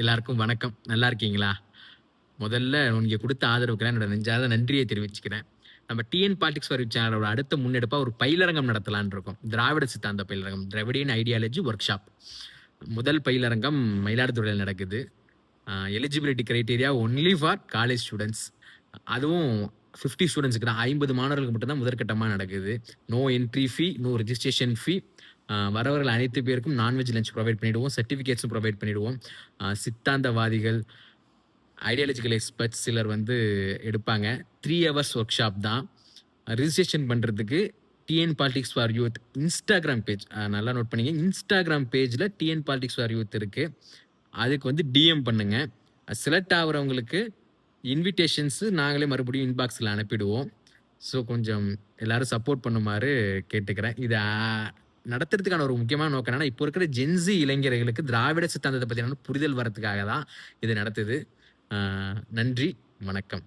எல்லாருக்கும் வணக்கம். நல்லா இருக்கீங்களா? முதல்ல நீங்க கொடுத்த ஆதரவுக்கு என்னோட நெஞ்சாத நன்றியை தெரிவிச்சுக்கிறேன். நம்ம டிஎன் பாலிடிக்ஸ் வரி சேனலோட அடுத்த முன்னெடுப்பாக ஒரு பயிலரங்கம் நடத்தலான் இருக்கோம். திராவிட சித்தாந்த பயிலரங்கம் திராவிடியன் ஐடியாலஜி ஒர்க் ஷாப் முதல் பயிலரங்கம் மயிலாடுதுறையில் நடக்குது. Eligibility criteria only for college students அதுவும் ஃபிஃப்டி ஸ்டூடெண்ட்ஸுக்கு தான். ஐம்பது மாணவர்களுக்கு மட்டும்தான் முதற்கட்டமாக நடக்குது. No entry fee no registration fee வரவர்கள் அனைத்து பேருக்கும் நான்வெஜ் லஞ்ச் ப்ரொவைட் பண்ணிடுவோம். சர்டிஃபிகேட்ஸும் ப்ரொவைட் பண்ணிடுவோம். சித்தாந்தவாதிகள் ஐடியாலஜிக்கல் எக்ஸ்பர்ட்ஸ் சிலர் வந்து எடுப்பாங்க. த்ரீ ஹவர்ஸ் ஒர்க் ஷாப் தான் ரிஜிஸ்ட்ரேஷன் பண்ணுறதுக்கு TN politics for youth Instagram page நல்லா நோட் பண்ணிங்க. இன்ஸ்டாகிராம் பேஜில் டிஎன் பாலிடிக்ஸ் ஃபார் யூத் இருக்குது அதுக்கு வந்து டிஎம் பண்ணுங்க. செலக்ட் ஆகிறவங்களுக்கு இன்விடேஷன்ஸு நாங்களே மறுபடியும் இன்பாக்ஸில் அனுப்பிடுவோம். ஸோ கொஞ்சம் எல்லாரும் சப்போர்ட் பண்ணுமாறு கேட்டுக்கிறேன். இதை நடத்துறதுக்கான ஒரு முக்கியமான நோக்கம் என்னன்னா இப்போ இருக்கிற ஜென்சி இளைஞர்களுக்கு திராவிட சித்தாந்தத்தை பற்றின புரிதல் வரதுக்காக தான் இது நடத்துது. நன்றி வணக்கம்.